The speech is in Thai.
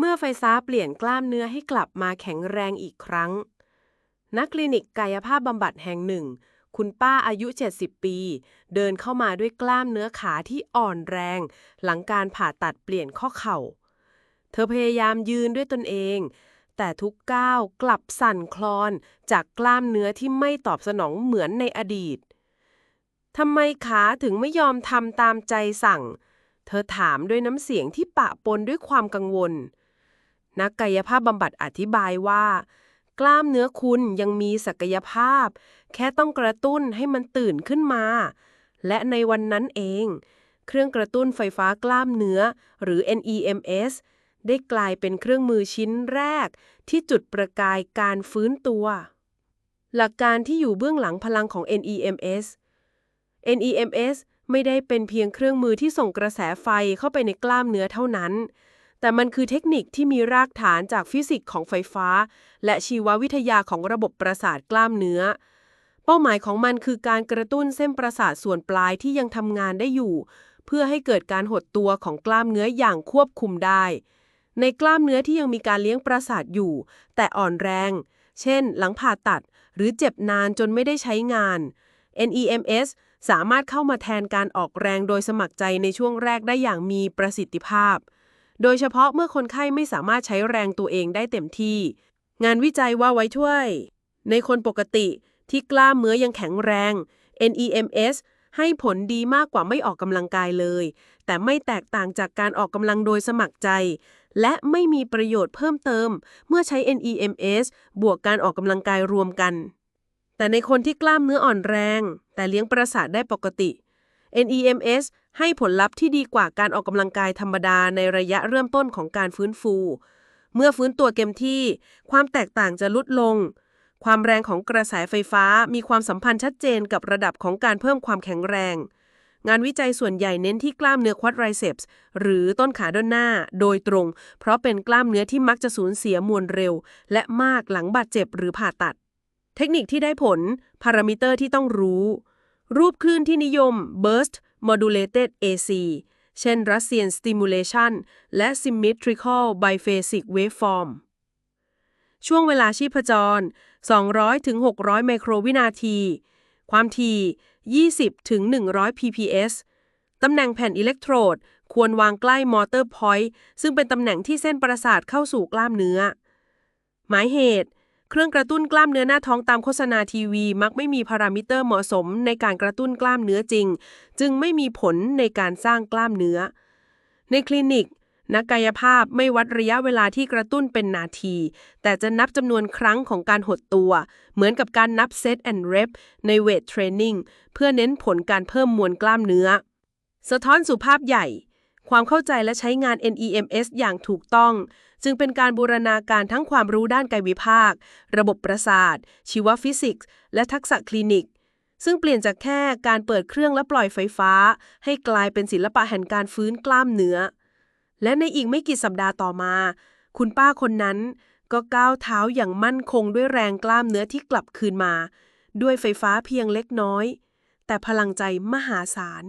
เมื่อไฟฟ้าเปลี่ยนกล้ามเนื้อให้กลับมาแข็งแรงอีกครั้ง นักคลินิกกายภาพบำบัดแห่งหนึ่ง คุณป้าอายุ 70 ปี เดินเข้ามาด้วยกล้ามเนื้อขาที่อ่อนแรง หลังการผ่าตัดเปลี่ยนข้อเข่า เธอพยายามยืนด้วยตนเอง แต่ทุกก้าวกลับสั่นคลอนจากกล้ามเนื้อที่ไม่ตอบสนองเหมือนในอดีตทำไมขาถึงไม่ยอมทำตามใจสั่ง เธอถามด้วยน้ำเสียงที่ปะปนด้วยความกังวล นักกายภาพบำบัดอธิบายว่า กล้ามเนื้อคุณยังมีศักยภาพ แค่ต้องกระตุ้นให้มันตื่นขึ้นมา และในวันนั้นเอง เครื่องกระตุ้นไฟฟ้ากล้ามเนื้อ หรือ NEMS ได้กลายเป็นเครื่องมือชิ้นแรก ที่จุดประกายการฟื้นตัว หลักการที่อยู่เบื้องหลังพลังของ NEMS NEMS ไม่ได้เป็นเพียงเครื่องมือที่ส่งกระแสไฟเข้าไปในกล้ามเนื้อเท่านั้น แต่มันคือเทคนิคที่มีรากฐานจากฟิสิกส์ของไฟฟ้า และชีววิทยาของระบบประสาทกล้ามเนื้อ เป้าหมายของมันคือการกระตุ้นเส้นประสาทส่วนปลายที่ยังทำงานได้อยู่ เพื่อให้เกิดการหดตัวของกล้ามเนื้ออย่างควบคุมได้ ในกล้ามเนื้อที่ยังมีการเลี้ยงประสาทอยู่ แต่อ่อนแรง เช่น หลังผ่าตัด หรือเจ็บนานจนไม่ได้ใช้งาน NEMS สามารถเข้ามาแทนการออกแรงโดยสมัครใจในช่วงแรกได้อย่างมีประสิทธิภาพ โดยเฉพาะเมื่อคนไข้ไม่สามารถใช้แรงตัวเองได้เต็มที่ งานวิจัยว่าไว้ช่วย ในคนปกติที่กล้ามเนื้อยังแข็งแรง NEMS ให้ผลดีมากกว่าไม่ออกกำลังกายเลย แต่ไม่แตกต่างจากการออกกำลังโดยสมัครใจ และไม่มีประโยชน์เพิ่มเติม เมื่อใช้ NEMS บวกการออกกำลังกายรวมกัน แต่ในคนที่กล้ามเนื้ออ่อนแรง แต่เลี้ยงประสาทได้ปกติ NEMS ให้ผลลัพธ์ที่ดีกว่าการออกกำลังกายธรรมดาในระยะเริ่มต้นของการฟื้นฟู เมื่อฟื้นตัวเต็มที่ ความแตกต่างจะลดลง ความแรงของกระแสไฟฟ้ามีความสัมพันธ์ชัดเจนกับระดับของการเพิ่มความแข็งแรง งานวิจัยส่วนใหญ่เน้นที่กล้ามเนื้อควอดไรเซปส์หรือต้นขาด้านหน้า โดยตรง เพราะเป็นกล้ามเนื้อที่มักจะสูญเสียมวลเร็ว และมากหลังบาดเจ็บหรือผ่าตัด เทคนิคที่ได้ผล พารามิเตอร์ที่ต้องรู้ รูปคลื่นที่นิยม burst modulated AC เช่น Russian stimulation และ symmetrical biphasic waveform ช่วงเวลาชีพจร 200-600ไมโครวินาที ความถี่ 20-100 ppс ตำแหน่งแผ่นอิเล็กโทรด ควรวางใกล้มอเตอร์พอยต์ซึ่งเป็นตำแหน่งที่เส้นประสาทเข้าสู่กล้ามเนื้อ หมายเหตุ เครื่องกระตุ้นกล้ามเนื้อหน้าท้องตามโฆษณาทีวี มักไม่มีพารามิเตอร์เหมาะสมในการกระตุ้นกล้ามเนื้อจริง จึงไม่มีผลในการสร้างกล้ามเนื้อ ในคลินิก นักกายภาพไม่วัดระยะเวลาที่กระตุ้นเป็นนาที แต่จะนับจำนวนครั้งของการหดตัว เหมือนกับการนับเซตแอนด์เรปในเวทเทรนนิ่งเพื่อเน้นผลการเพิ่มมวลกล้ามเนื้อ สะท้อนสุภาพใหญ่ ความเข้าใจและใช้งาน NEMS อย่างถูกต้อง จึงเป็นการบูรณาการทั้งความรู้ด้านกายวิภาค ระบบประสาท ชีวฟิสิกส์ และทักษะคลินิก ซึ่งเปลี่ยนจากแค่การเปิดเครื่องและปล่อยไฟฟ้า ให้กลายเป็นศิลปะแห่งการฟื้นกล้ามเนื้อ และในอีกไม่กี่สัปดาห์ต่อมา คุณป้าคนนั้นก็ก้าวเท้าอย่างมั่นคงด้วยแรงกล้ามเนื้อที่กลับคืนมา ด้วยไฟฟ้าเพียงเล็กน้อย แต่พลังใจมหาศาล